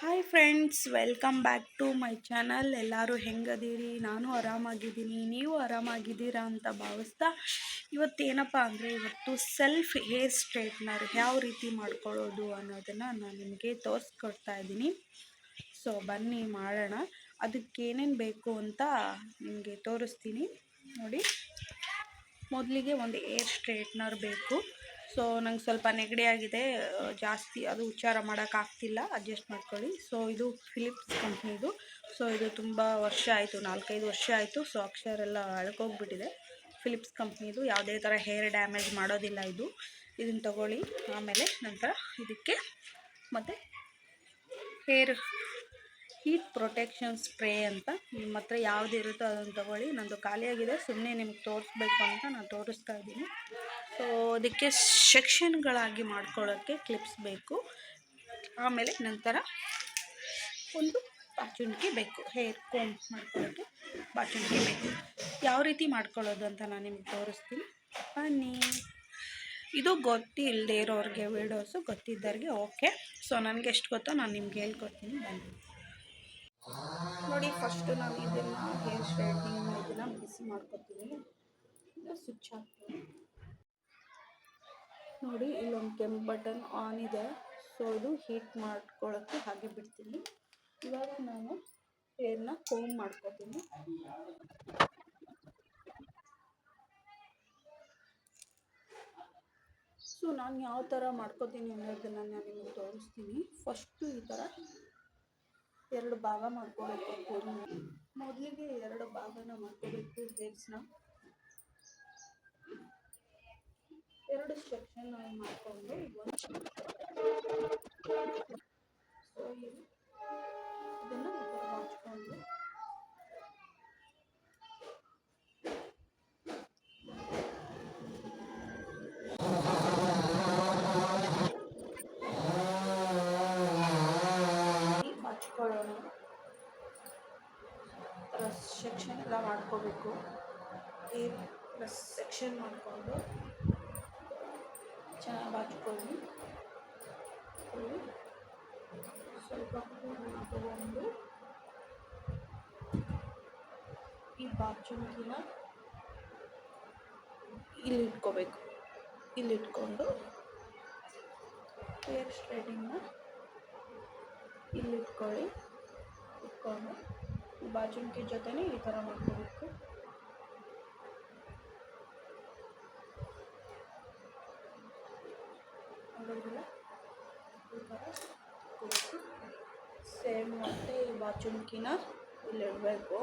Hi friends welcome back to my channel ಎಲ್ಲರೂ ಹೆಂಗದೀರಿ? ನಾನು ಆರಾಮಾಗಿದ್ದೀನಿ. ನೀವು ಆರಾಮಾಗಿದ್ದೀರಾ ಅಂತ ಭಾವಿಸ್ತಾ ಇವತ್ತೇನಪ್ಪ ಅಂದರೆ ಇವತ್ತು ಸೆಲ್ಫ್ ಹೇರ್ ಸ್ಟ್ರೈಟ್ನರ್ ಯಾವ ರೀತಿ ಮಾಡ್ಕೊಳ್ಳೋದು ಅನ್ನೋದನ್ನು ನಾನು ನಿಮಗೆ ತೋರಿಸ್ಕೊಡ್ತಾ ಇದ್ದೀನಿ. ಸೊ ಬನ್ನಿ ಮಾಡೋಣ. ಅದಕ್ಕೆ ಏನೇನು ಬೇಕು ಅಂತ ನಿಮಗೆ ತೋರಿಸ್ತೀನಿ. ನೋಡಿ. ಮೊದಲಿಗೆ ಒಂದು ಏರ್ ಸ್ಟ್ರೈಟ್ನರ್ ಬೇಕು. ಸೊ ನಂಗೆ ಸ್ವಲ್ಪ ನೆಗಡಿ ಆಗಿದೆ. ಜಾಸ್ತಿ ಅದು ಉಚ್ಚಾರ ಮಾಡೋಕ್ಕಾಗ್ತಿಲ್ಲ ಅಡ್ಜಸ್ಟ್ ಮಾಡ್ಕೊಳ್ಳಿ. ಸೊ ಇದು ಫಿಲಿಪ್ಸ್ ಕಂಪ್ನಿದು ಸೊ ಇದು ತುಂಬ ವರ್ಷ ಆಯಿತು. ನಾಲ್ಕೈದು ವರ್ಷ ಆಯಿತು. ಸೊ ಅಕ್ಷರ ಎಲ್ಲ ಅಳ್ಕೋಗ್ಬಿಟ್ಟಿದೆ. ಫಿಲಿಪ್ಸ್ ಕಂಪ್ನಿದು ಯಾವುದೇ ಥರ ಹೇರ್ ಡ್ಯಾಮೇಜ್ ಮಾಡೋದಿಲ್ಲ ಇದು. ಇದನ್ನು ತಗೊಳ್ಳಿ. ಆಮೇಲೆ ನಂತರ ಇದಕ್ಕೆ ಮತ್ತು ಹೇರ್ ಹೀಟ್ ಪ್ರೊಟೆಕ್ಷನ್ ಸ್ಪ್ರೇ ಅಂತ ನಿಮ್ಮ ಹತ್ರ ಯಾವ್ದು ಇರುತ್ತೋ ಅದನ್ನು ತಗೊಳ್ಳಿ. ನಂದು ಖಾಲಿಯಾಗಿದೆ. ಸುಮ್ಮನೆ ನಿಮ್ಗೆ ತೋರಿಸ್ಬೇಕು ಅಂತ ನಾನು ತೋರಿಸ್ತಾ ಇದ್ದೀನಿ. ಸೊ ಅದಕ್ಕೆ ಸೆಕ್ಷನ್ಗಳಾಗಿ ಮಾಡ್ಕೊಳ್ಳೋಕ್ಕೆ ಕ್ಲಿಪ್ಸ್ ಬೇಕು. ಆಮೇಲೆ ನಂತರ ಒಂದು ಬಾಚುಣಿಕೆ ಬೇಕು. ಹೇರ್ ಕೋಮ್ ಮಾಡ್ಕೊಳ್ಳೋಕ್ಕೆ ಬಾಚುಣಿಕೆ ಬೇಕು. ಯಾವ ರೀತಿ ಮಾಡ್ಕೊಳ್ಳೋದು ಅಂತ ನಾನು ನಿಮ್ಗೆ ತೋರಿಸ್ತೀನಿ. ಬನ್ನಿ. ಇದು ಗೊತ್ತಿಲ್ಲದೆ ಇರೋರಿಗೆ ವೀಡಿಯೋಸು ಗೊತ್ತಿದ್ದವ್ರಿಗೆ ಓಕೆ. ಸೊ, ನನಗೆ ಎಷ್ಟು ಗೊತ್ತೋ ನಾನು ನಿಮ್ಗೆ ಹೇಳ್ಕೊಡ್ತೀನಿ. ಬನ್ನಿ. ನೋಡಿ, ಫಸ್ಟು ನಾನು ಇದನ್ನು ಹೇರ್ ಸ್ಟ್ರೈಟ್ನಿಂಗ್ ಇದನ್ನು ಬಿಸಿ ಮಾಡ್ಕೊತೀನಿ. ಸ್ವಿಚ್ ಹಾಕ್ತೀನಿ ನೋಡಿ, ಇಲ್ಲೊಂದು ಕೆಂಪು ಬಟನ್ ಆನ್ ಇದೆ. ಸೊ ಇದು ಹೀಟ್ ಮಾಡ್ಕೊಳ್ಳೋಕ್ಕೆ ಹಾಗೆ ಬಿಡ್ತೀನಿ. ಇವಾಗ ನಾನು ಹೇರ್ನ ಕೋಮ್ ಮಾಡ್ಕೊತೀನಿ. ಸೊ ನಾನು ಯಾವ ಥರ ಮಾಡ್ಕೋತೀನಿ ಅನ್ನೋದನ್ನು ನಾನು ನಿಮಗೆ ತೋರಿಸ್ತೀನಿ. ಫಸ್ಟು ಈ ಥರ ಎರಡು ಭಾಗ ಮಾಡ್ಕೋಬೇಕು. ಮೊದಲಿಗೆ ಎರಡು ಭಾಗನ ಮಾಡ್ಕೋಬೇಕು ಹೇರ್ಸ್ನ ಎರಡು ಸೆಕ್ಷನ್ ಮಾಡಿಕೊಂಡು ಒಂದು ಸೊ ಇದು ಇದನ್ನು ಪ್ಲಸ್ ಸೆಕ್ಷನ್ ಎಲ್ಲ ಮಾಡ್ಕೋಬೇಕು. ಈ ಪ್ಲಸ್ ಸೆಕ್ಷನ್ ಮಾಡಿಕೊಂಡು ಚೆನ್ನಾಗಿ ಹಚ್ಕೊಳ್ಳಿ ಇಲ್ಲಿ ಸ್ವಲ್ಪ ಹೂವನ್ನ ತಗೊಂಡು ಈ ಬಾಚುಂಕಿನ ಇಲ್ಲಿ ಇಟ್ಕೋಬೇಕು ಇಲ್ಲಿ ಇಟ್ಕೊಂಡು ಹೇರ್ ಸ್ಟ್ರೈಟಿಂಗ್ನ ಇಲ್ಲಿ ಇಟ್ಕೊಳ್ಳಿ ಇಟ್ಕೊಂಡು ಈ ಬಾಚುಣಿಕೆ ಜೊತೆನೇ ಈ ಥರ ಮಾಡ್ಕೋಬೇಕು ನೋಡೋದಿಲ್ಲ ಈ ಥರ ಇಟ್ಕೋಬೇಕು ಸೇಮ್ ಮತ್ತೆ ಈ ಬಾಚುಣಿಕಿನ ಇಲ್ಲಿ ಇಡಬೇಕು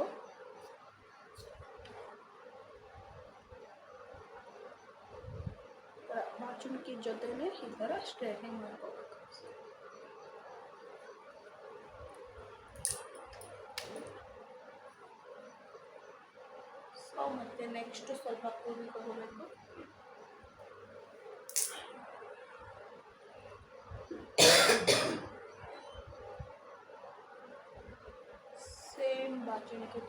ಬಾಚುಣಿಕೆ ಜೊತೆನೇ ಈ ಥರ ಸ್ಟ್ರೈಟ್ನಿಂಗ್ ಮಾಡ್ಕೋಬೇಕು ಸೊ ಮತ್ತೆ ನೆಕ್ಸ್ಟ್ ಸ್ವಲ್ಪ ಕೂದಲು ತಗೋಬೇಕು ಸೇಮ್ ಬಾಚಣಿಕೆ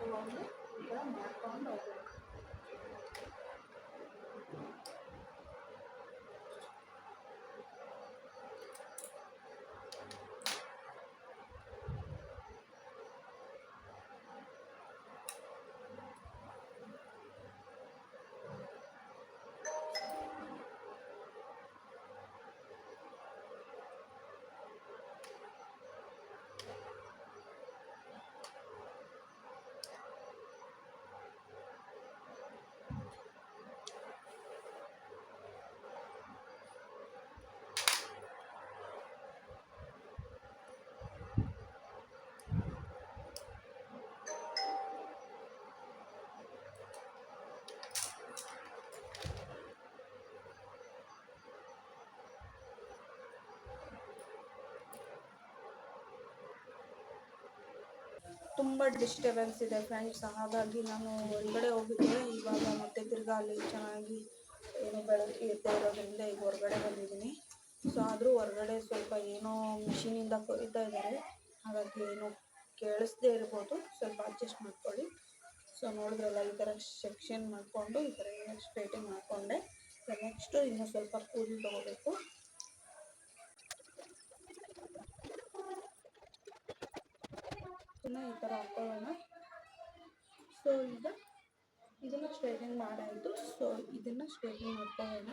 ತುಂಬ ಡಿಸ್ಟರ್ಬೆನ್ಸ್ ಇದೆ ಫ್ರೆಂಡ್ಸ್ ಹಾಗಾಗಿ ನಾನು ಹೊರಗಡೆ ಹೋಗಿದ್ದೆ. ಇವಾಗ ಮತ್ತೆ ತಿರ್ಗಾ ಅಲ್ಲಿ ಚೆನ್ನಾಗಿ ಏನು ಬೆಳಗ್ಗೆ ಎದ್ದೇ ಇರೋದ್ರಿಂದ ಈಗ ಹೊರಗಡೆ ಬಂದಿದ್ದೀನಿ. ಸೊ ಆದರೂ ಹೊರಗಡೆ ಸ್ವಲ್ಪ ಏನೋ ಮಿಷಿನಿಂದ ಕೊರಿತಾ ಇದ್ದಾರೆ. ಹಾಗಾಗಿ ಏನೋ ಕೇಳಿಸ್ದೇ ಇರ್ಬೋದು. ಸ್ವಲ್ಪ ಅಡ್ಜಸ್ಟ್ ಮಾಡ್ಕೊಳ್ಳಿ. ಸೊ ನೋಡಿದ್ರಲ್ಲ, ಈ ಥರ ಸೆಕ್ಷನ್ ಮಾಡಿಕೊಂಡು, ಈ ಥರ ಸ್ಟ್ರೇಟಿಂಗ್ ಮಾಡಿಕೊಂಡೆ. ನೆಕ್ಸ್ಟು ಇನ್ನೂ ಸ್ವಲ್ಪ ಕೂದಲು ತೊಗೋಬೇಕು. ಇದನ್ನು ಈ ಥರ ಹಾಕೊಳ್ಳೋಣ. ಸೊ ಈಗ ಇದನ್ನು ಸ್ಟ್ರೈಟಿಂಗ್ ಮಾಡಾಯಿತು. ಸೊ ಇದನ್ನು ಸ್ಟ್ರೈಟಿಂಗ್ ಮಾಡ್ಕೊಳ್ಳೋಣ.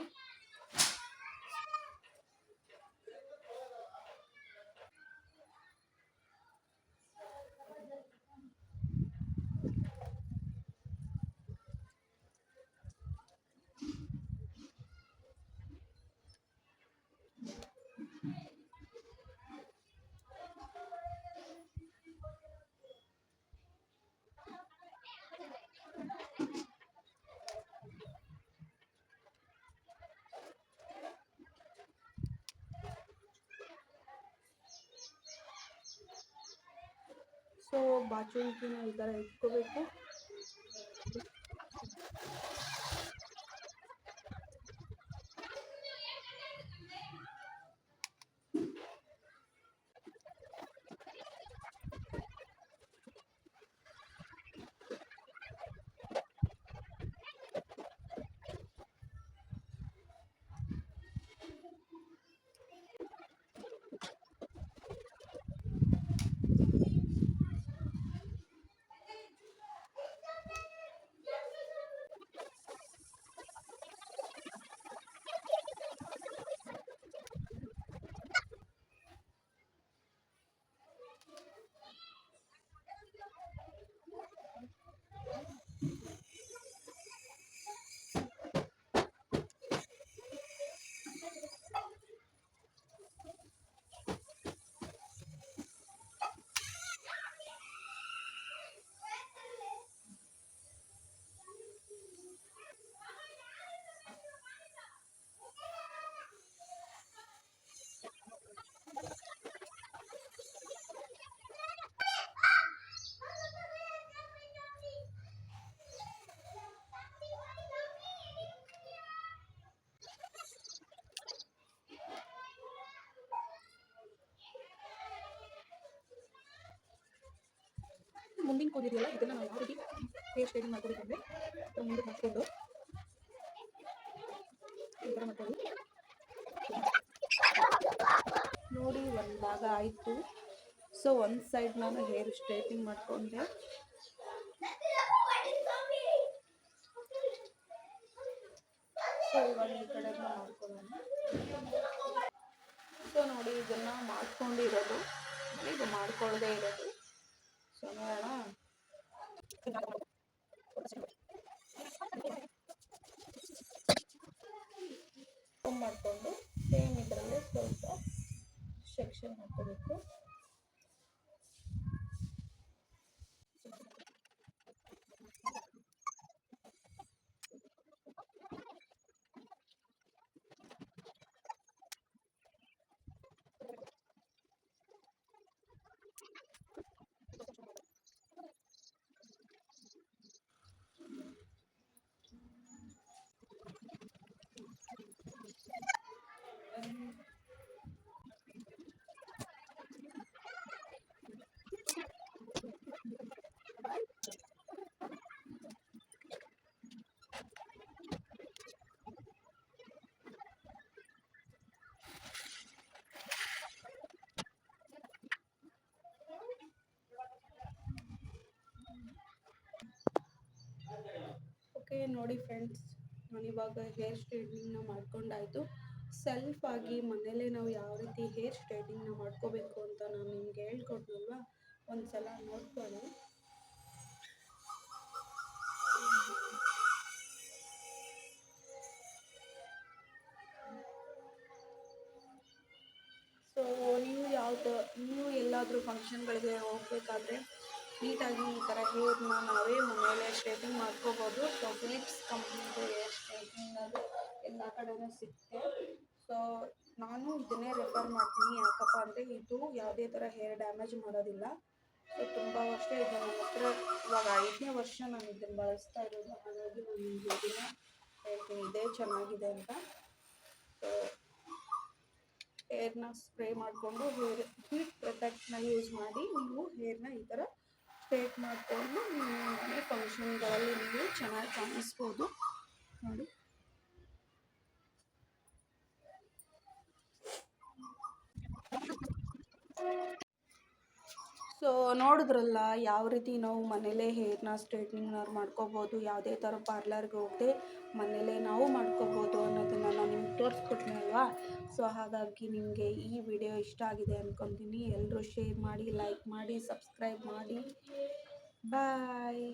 ಸೊ ಬಾಚುಣಿಕೆನ ಈ ಥರ ಇಟ್ಕೋಬೇಕು ಮುಂದಿನ ಕೂದಿದೆಯಲ್ಲ ಇದನ್ನ ನಾವು ಯಾವ ರೀತಿ ಹೇರ್ ಸ್ಟೈಲಿಂಗ್ ಮಾಡ್ಕೊಬೇಕಂದ್ರೆ ಮುಂದೆ ಹಾಕ್ಕೊಂಡು ಈ ನೋಡಿ, ಒಂದು ಭಾಗ ಆಯಿತು. ಸೊ ಒಂದು ಸೈಡ್ ನಾನು ಹೇರ್ ಸ್ಟ್ರೈಟಿಂಗ್ ಮಾಡ್ಕೊಂಡೆ. ಸೊ ಇವಾಗ ಮಾಡ್ಕೊಳ್ಳೋಣ. ಸೊ ನೋಡಿ, ಇದನ್ನು ಮಾಡ್ಕೊಂಡಿರೋದು. ಇದು ಮಾಡ್ಕೊಳ್ಳದೆ ಇರೋದು. ಸೊ ನೋಡೋಣ. ಮಾಡಿಕೊಂಡು ಸೇಮ್ ಇದರಲ್ಲಿ ಸ್ವಲ್ಪ ಸೆಕ್ಷನ್ ಹಾಕೋಬೇಕು. ನೋಡಿ ಫ್ರೆಂಡ್ಸ್ ನಾನು ಇವಾಗ ಹೇರ್ ಸ್ಟ್ರೈಟ್ನಿಂಗ್ನ ಮಾಡ್ಕೊಂಡಾಯಿತು. ಸೆಲ್ಫ್ ಆಗಿ ಮನೇಲೇ ನಾವು ಯಾವ ರೀತಿ ಹೇರ್ ಸ್ಟ್ರೈಟ್ನಿಂಗ್ನ ಮಾಡ್ಕೋಬೇಕು ಅಂತ ನಾನು ನಿಮ್ಗೆ ಹೇಳ್ಕೊಟ್ಟಲ್ವಾ ಒಂದು ಸಲ ನೋಡ್ಕೊಳ್ಳಿ. ಸೊ ನೀವು ಯಾವ್ದು, ನೀವು ಎಲ್ಲಾದರೂ ಫಂಕ್ಷನ್ಗಳಿಗೆ ಹೋಗ್ಬೇಕಾದ್ರೆ ನೀಟಾಗಿ ಈ ಥರ ಹೇರ್ನ ನಾವೇ ಮನೆಯಲ್ಲೇ ಸ್ಟ್ರೈಟಿಂಗ್ ಮಾಡ್ಕೋಬೋದು. ಸೊ ಫಿಲಿಪ್ಸ್ ಕಂಪ್ನಿದು ಹೇರ್ ಸ್ಟ್ರೈಟಿಂಗ್ ಅದು ಎಲ್ಲ ಕಡೆನೂ ಸಿಗುತ್ತೆ. ಸೊ ನಾನು ಇದನ್ನೇ ರೆಫರ್ ಮಾಡ್ತೀನಿ. ಯಾಕಪ್ಪ ಅಂದರೆ ಇದು ಯಾವುದೇ ಥರ ಹೇರ್ ಡ್ಯಾಮೇಜ್ ಮಾಡೋದಿಲ್ಲ. ಸೊ ತುಂಬ ವರ್ಷ ಇದು. ನನ್ನ ಹತ್ರ ಇವಾಗ ಐದನೇ ವರ್ಷ ನಾನು ಇದನ್ನು ಬಳಸ್ತಾ ಇರೋದು. ಹಾಗಾಗಿ ನಾನು ಇದನ್ನ ಹೇಳ್ತೀನಿ. ಇದೇ ಚೆನ್ನಾಗಿದೆ ಅಂತ. ಸೊ ಹೇರ್ನ ಸ್ಪ್ರೇ ಮಾಡಿಕೊಂಡು ಹೇರ್ ಹೀಟ್ ಪ್ರೊಟೆಕ್ಟ್ನ ಯೂಸ್ ಮಾಡಿ ನೀವು ಹೇರ್ನ ಈ ಥರ ಸ್ಟ್ರೇಟ್ ಮಾಡಿಕೊಂಡು ನೀವು ಮನೆ ಫಂಕ್ಷನ್ಗಳಲ್ಲಿ ನೀವು ಚೆನ್ನಾಗಿ ಕಾಣಿಸ್ಬೋದು ನೋಡಿ ಸೊ ನೋಡಿದ್ರಲ್ಲ, ಯಾವ ರೀತಿ ನಾವು ಮನೇಲೇ ಹೇರ್ನ ಸ್ಟ್ರೇಟ್ನಿಂಗ್ನವ್ರು ಮಾಡ್ಕೋಬೋದು, ಯಾವುದೇ ಥರ ಪಾರ್ಲರ್ಗೆ ಹೋಗದೆ ಮನೇಲೇ ನಾವು ಮಾಡ್ಕೋಬೋದು ಅನ್ನೋದನ್ನು ನಾನು ನಿಮ್ಗೆ ತೋರಿಸ್ಕೊಟ್ನೆ ಅಲ್ವಾ ಸೊ ಹಾಗಾಗಿ ನಿಮಗೆ ಈ ವಿಡಿಯೋ ಇಷ್ಟ ಆಗಿದೆ ಅಂದ್ಕೊತೀನಿ ಎಲ್ಲರೂ ಶೇರ್ ಮಾಡಿ ಲೈಕ್ ಮಾಡಿ ಸಬ್ಸ್ಕ್ರೈಬ್ ಮಾಡಿ. ಬಾಯ್